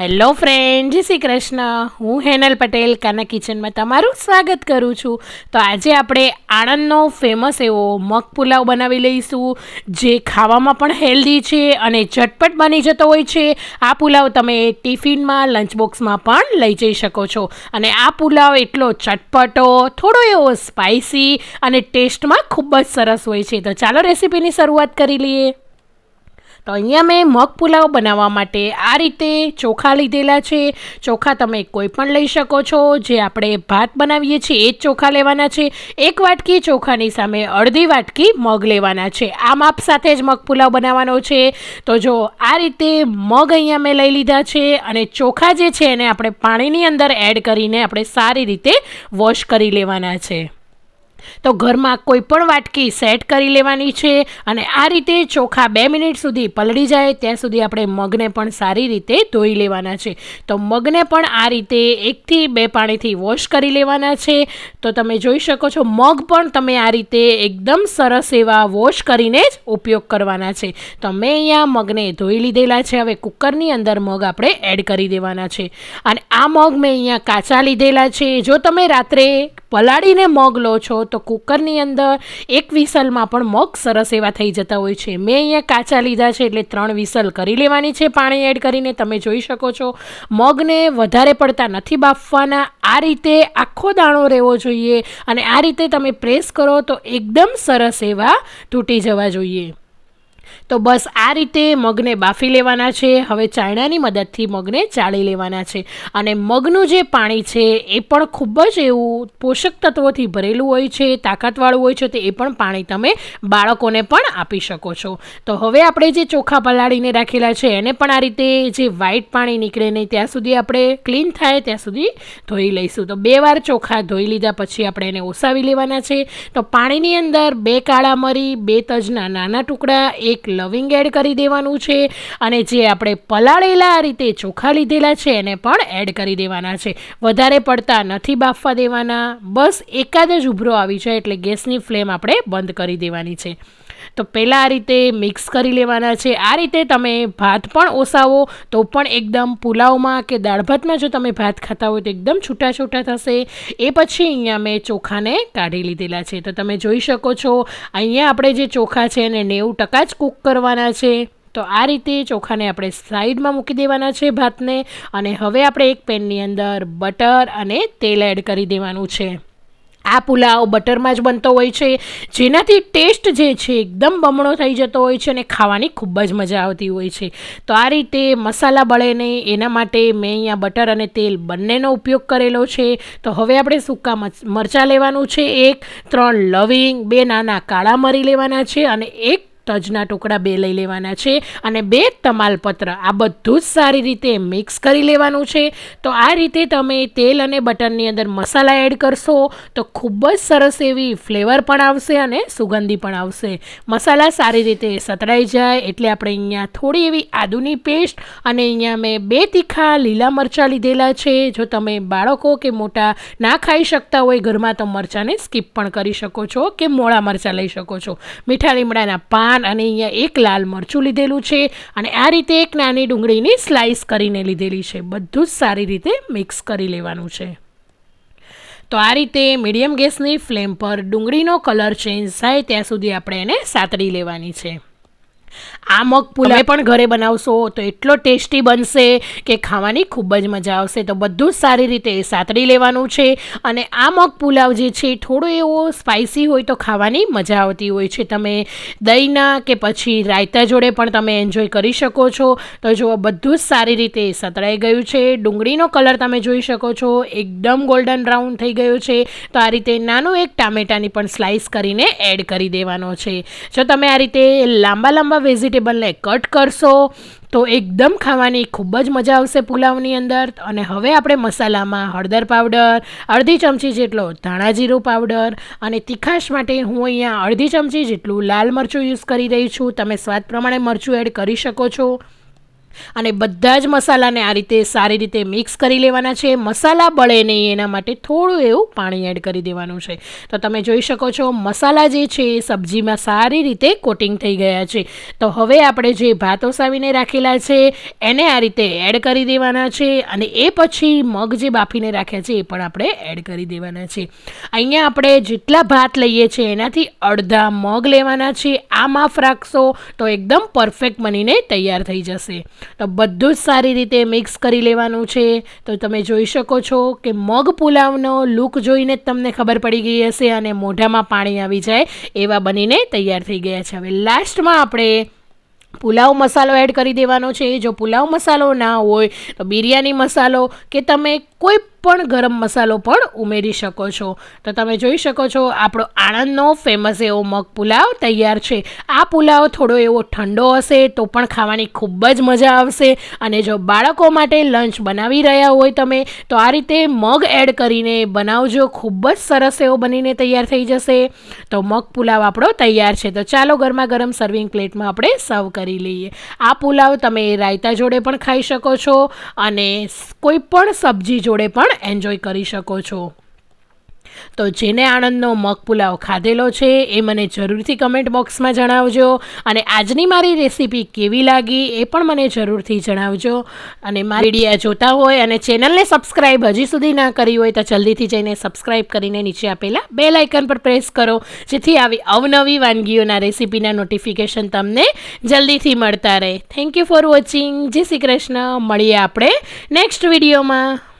Hello friend, જય શ્રી કૃષ્ણ. હું હેનલ પટેલ, કાના કિચનમાં તમારું સ્વાગત કરું છું. તો આજે આપણે આણંદનો ફેમસ એવો મગ પુલાવ બનાવી લઈશું, જે ખાવામાં પણ હેલ્ધી છે અને ઝટપટ બની જતો હોય છે. આ પુલાવ તમે ટિફિનમાં લંચ બોક્સમાં પણ લઈ જઈ શકો છો. અને આ પુલાવ એટલો ચટપટો, થોડો એવો સ્પાઇસી અને ટેસ્ટમાં ખૂબ જ સરસ હોય છે. તો ચાલો રેસીપીની શરૂઆત કરી લઈએ. તો અહીંયા મેં મગ પુલાવ બનાવવા માટે આ રીતે ચોખા લીધેલા છે. ચોખા તમે કોઈ પણ લઈ શકો છો. જે આપણે ભાત બનાવીએ છીએ એ જ ચોખા લેવાના છે. એક વાટકી ચોખાની સામે અડધી વાટકી મગ લેવાના છે. આ માપ સાથે જ મગ પુલાવ બનાવવાનો છે. તો જો આ રીતે મગ અહીંયા મેં લઈ લીધા છે અને ચોખા જે છે એને આપણે પાણીની અંદર એડ કરીને આપણે સારી રીતે વોશ કરી લેવાના છે. તો ઘરમાં કોઈ પણ વાટકી સેટ કરી લેવાની છે અને આ રીતે ચોખા બે મિનિટ સુધી પલળી જાય ત્યાં સુધી આપણે મગને પણ સારી રીતે ધોઈ લેવાના છે. તો મગને પણ આ રીતે એકથી બે પાણીથી વોશ કરી લેવાના છે. તો તમે જોઈ શકો છો મગ પણ તમે આ રીતે એકદમ સરસ એવા વોશ કરીને જ ઉપયોગ કરવાના છે. તો મેં અહીંયા મગને ધોઈ લીધેલા છે. હવે કુકરની અંદર મગ આપણે એડ કરી દેવાના છે. અને આ મગ મેં અહીંયા કાચા લીધેલા છે. જો તમે રાત્રે પલાળીને મગ લો છો, તો કુકરની અંદર એક વિસલમાં પણ મગ સરસ એવા થઈ જતા હોય છે. મેં અહીંયા કાચા લીધા છે એટલે ત્રણ વિસલ કરી લેવાની છે, પાણી એડ કરીને તમે જોઈ શકો છો. મગને વધારે પડતા નથી બાફવાના, આ રીતે આખો દાણો રહેવો જોઈએ અને આ રીતે તમે પ્રેસ કરો તો એકદમ સરસ એવા તૂટી જવા જોઈએ. તો બસ આ રીતે મગને બાફી લેવાના છે. હવે ચાયણાની મદદથી મગને ચાળી લેવાના છે. અને મગનું જે પાણી છે, એ પણ ખૂબ જ એવું પોષક તત્વોથી ભરેલું હોય છે, તાકાતવાળું હોય છે, તો એ પણ પાણી તમે બાળકોને પણ આપી શકો છો. તો હવે આપણે જે ચોખા પલાળીને રાખેલા છે, એને પણ આ રીતે જે વ્હાઈટ પાણી નીકળે નહીં ત્યાં સુધી આપણે ક્લીન થાય, ત્યાં સુધી ધોઈ લઈશું. તો બે વાર ચોખા ધોઈ લીધા પછી આપણે એને ઓસાવી લેવાના છે. તો પાણીની અંદર બે કાળા મરી, બે તજના નાના ટુકડા એક લવિંગ એડ કરી દેવાનું છે અને જે આપણે પલાળેલા આ રીતે ચોખા લીધેલા છે એને પણ એડ કરી દેવાના છે. વધારે પડતા નથી બાફવા દેવાના. બસ એકાદ જ ઉભરો આવી જાય એટલે ગેસની ફ્લેમ આપણે બંધ કરી દેવાની છે. તો પહેલાં આ રીતે મિક્સ કરી લેવાના છે. આ રીતે તમે ભાત પણ ઓસાવો તો પણ એકદમ પુલાવમાં કે દાળ ભાતમાં જો તમે ભાત ખાતા હોય તો એકદમ છૂટા છૂટા થશે. એ પછી અહીંયા મેં ચોખાને કાઢી લીધેલા છે. તો તમે જોઈ શકો છો, અહીંયા આપણે જે ચોખા છે એને નેવું ટકા જ કૂક કરવાના છે. તો આ રીતે ચોખાને આપણે સાઈડમાં મૂકી દેવાના છે ભાતને અને હવે આપણે એક પેનની અંદર બટર અને તેલ એડ કરી દેવાનું છે. આ પુલાવ બટરમાં જ બનતો હોય છે. જેનાથી ટેસ્ટ જે છે એકદમ બમણો થઈ જતો હોય છે અને ખાવાની ખૂબ જ મજા આવતી હોય છે. તો આ રીતે મસાલા બળે નહીં એના માટે મેં અહીંયા બટર અને તેલ બંનેનો ઉપયોગ કરેલો છે. તો હવે આપણે સૂકા મરચાં લેવાનું છે. એક, ત્રણ લવિંગ, બે નાના કાળા મરી લેવાના છે અને એક તજના ટુકડા બે લઈ લેવાના છે અને બે તમાલપત્ર. આ બધું જ સારી રીતે મિક્સ કરી લેવાનું છે. તો આ રીતે તમે તેલ અને બટરની અંદર મસાલા એડ કરશો તો ખૂબ જ સરસ એવી ફ્લેવર પણ આવશે અને સુગંધી પણ આવશે. મસાલા સારી રીતે સતરાઈ જાય એટલે આપણે અહીંયા થોડી એવી આદુની પેસ્ટ અને અહીંયા મેં બે તીખા લીલા મરચાં લીધેલા છે. જો તમે બાળકો કે મોટા ના ખાઈ શકતા હોય ઘરમાં તો મરચાંને સ્કીપ પણ કરી શકો છો કે મોળા મરચાં લઈ શકો છો. મીઠા લીમડાના પાન પાન અને અહીંયા એક લાલ મરચું લીધેલું છે અને આ રીતે એક નાની ડુંગળીની સ્લાઇસ કરીને લીધેલી છે. બધું જ સારી રીતે મિક્સ કરી લેવાનું છે. તો આ રીતે મીડિયમ ગેસની ફ્લેમ પર ડુંગળીનો કલર ચેન્જ થાય ત્યાં સુધી આપણે એને સાતડી લેવાની છે. આ મગ પુલાવ પણ ઘરે બનાવશો તો એટલો ટેસ્ટી બનશે કે ખાવાની ખૂબ જ મજા આવશે. તો બધું જ સારી રીતે સાતડી લેવાનું છે અને આ મગ પુલાવ જે છે થોડો એવો સ્પાઇસી હોય તો ખાવાની મજા આવતી હોય છે. તમે દહીંના કે પછી રાયતા જોડે પણ તમે એન્જોય કરી શકો છો. તો જુઓ, બધું જ સારી રીતે સતળાઈ ગયું છે. ડુંગળીનો કલર તમે જોઈ શકો છો. એકદમ ગોલ્ડન બ્રાઉન થઈ ગયો છે. તો આ રીતે નાનું એક ટામેટાની પણ સ્લાઇસ કરીને એડ કરી દેવાનો છે. જો તમે આ રીતે લાંબા લાંબા વેજીટેબલને કટ કરશો તો એકદમ ખાવાની ખૂબ જ મજા આવશે પુલાવની અંદર. અને હવે આપણે મસાલામાં હળદર પાવડર, અડધી ચમચી જેટલો ધાણા જીરું પાવડર અને તીખાશ માટે હું અહીંયા અડધી ચમચી જેટલું લાલ મરચું યુઝ કરી રહી છું. તમે સ્વાદ પ્રમાણે મરચું એડ કરી શકો છો. અને બધા જ મસાલાને આ રીતે સારી રીતે મિક્સ કરી લેવાના છે. મસાલા બળે નહીં, એના માટે થોડું એવું પાણી એડ કરી દેવાનું છે. તો તમે જોઈ શકો છો, મસાલા જે છે એ સબ્જીમાં સારી રીતે કોટિંગ થઈ ગયા છે. તો હવે આપણે જે ભાત ઓસાવીને રાખેલા છે, એને આ રીતે એડ કરી દેવાના છે અને એ પછી મગ જે બાફીને રાખ્યા છે એ પણ આપણે એડ કરી દેવાના છે. અહીંયા આપણે જેટલા ભાત લઈએ છીએ એનાથી અડધા મગ લેવાના છે. આ માફ રાખશો તો એકદમ પરફેક્ટ બનીને તૈયાર થઈ જશે. તો બધું જ સારી રીતે મિક્સ કરી લેવાનું છે. તો તમે જોઈ શકો છો કે મગ પુલાવનો લુક જોઈને જ તમને ખબર પડી ગઈ હશે અને મોઢામાં પાણી આવી જાય એવા બનીને તૈયાર થઈ ગયા છે. હવે લાસ્ટમાં આપણે પુલાવ મસાલો એડ કરી દેવાનો છે. જો પુલાવ મસાલો ના હોય તો બિરયાની મસાલો કે તમે કોઈ પણ ગરમ મસાલો પણ ઉમેરી શકો છો. તો તમે જોઈ શકો છો, આપણો આણંદનો ફેમસ એવો મગ પુલાવ તૈયાર છે. આ પુલાવ થોડો એવો ઠંડો હશે તો પણ ખાવાની ખૂબ જ મજા આવશે. અને જો બાળકો માટે લંચ બનાવી રહ્યા હોય તમે, તો આ રીતે મગ એડ કરીને બનાવજો. ખૂબ જ સરસ એવો બનીને તૈયાર થઈ જશે. તો મગ પુલાવ આપણો તૈયાર છે. તો ચાલો ગરમા ગરમ સર્વિંગ પ્લેટમાં આપણે સર્વ કરી લઈએ. આ પુલાવ તમે રાયતા જોડે પણ ખાઈ શકો છો અને કોઈ પણ સબ્જી જોડે પણ એન્જોય કરી શકો છો. તો જેને આણંદનો મગ પુલાવ ખાધેલો છે, એ મને જરૂરથી કમેન્ટ બોક્સમાં જણાવજો. અને આજની મારી રેસીપી કેવી લાગી, એ પણ મને જરૂરથી જણાવજો. અને મારી વિડીયા જોતા હોય અને ચેનલને સબસ્ક્રાઈબ હજી સુધી ના કરી હોય, તો જલ્દીથી જઈને સબસ્ક્રાઈબ કરીને નીચે આપેલા બે લાઇકન પર પ્રેસ કરો. જેથી આવી અવનવી વાનગીઓના રેસીપીના નોટિફિકેશન તમને જલ્દીથી મળતા રહે. થેન્ક યુ ફોર વોચિંગ જય શ્રી કૃષ્ણ. મળીએ આપણે નેક્સ્ટ વિડીયોમાં